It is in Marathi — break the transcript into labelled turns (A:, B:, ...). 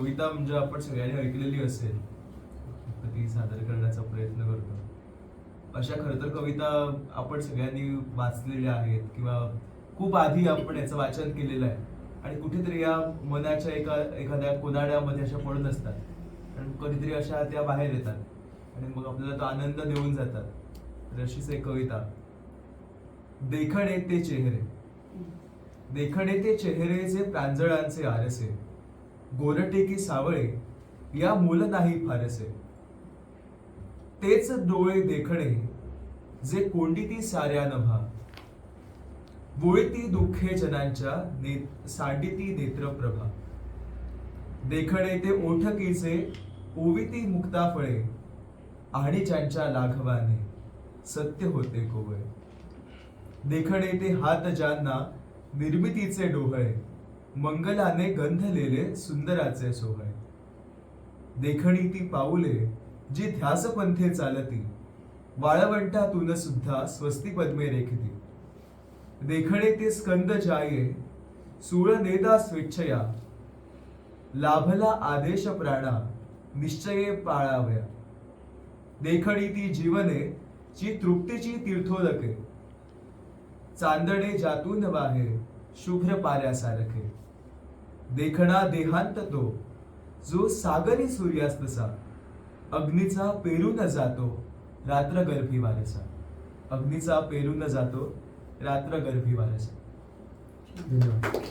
A: कविता म्हणजे आपण सगळ्यांनी ऐकलेली असेल. ती सादर करण्याचा प्रयत्न करतो. अशा खरं तर कविता आपण सगळ्यांनी वाचलेल्या आहेत किंवा खूप आधी आपण याचं वाचन केलेलं आहे. आणि कुठेतरी या मनाच्या एका एखाद्या कोनाड्यामध्ये अशा पडून असतात. आणि कधीतरी अशा त्या बाहेर येतात. आणि मग आपल्याला तो आनंद देऊन जातात. तर अशीच एक कविता. देखणे ते चेहरे. देखणे ते चेहरेचे प्रांजळांचे आरसे. गोरटे की सावळे या मूल नाही फारसे. तेच डोळे देखणे जे कोंडिती साऱ्या नभा वोळती दुःखे जनांच्या ने सांडिती नेत्रप्रभा देखणे ते ओठकीचे ओविती मुक्ता फळे. आणि ज्यांच्या लाघवाने सत्य होते कोवळे. देखणे ते हात ज्यांना निर्मितीचे डोहळे. मंगलाने गंधलेले सुंदराचे सोहळे. देखणी ती पाऊले जी ध्यासपंथे चालती वाळवंटातून सुद्धा स्वस्ती पद्मे रेखती. देखणे ते स्कंद जाये सूळ नेदा स्वेच्छया. लाभला आदेश प्राणा निश्चये पाळाव्या. देखणी ती जीवने जी तृप्तीची तीर्थोदके. चांदणे जातून बाहेर शुभ्र पाऱ्यासारखे. देखणा देहांत तो जो सागरी सूर्यास्तसा अग्नीचा पेरून जातो रात्र गर्भी वारसा. अग्नीचा पेरून जातो रात्र गर्भी वारसा.
B: धन्यवाद.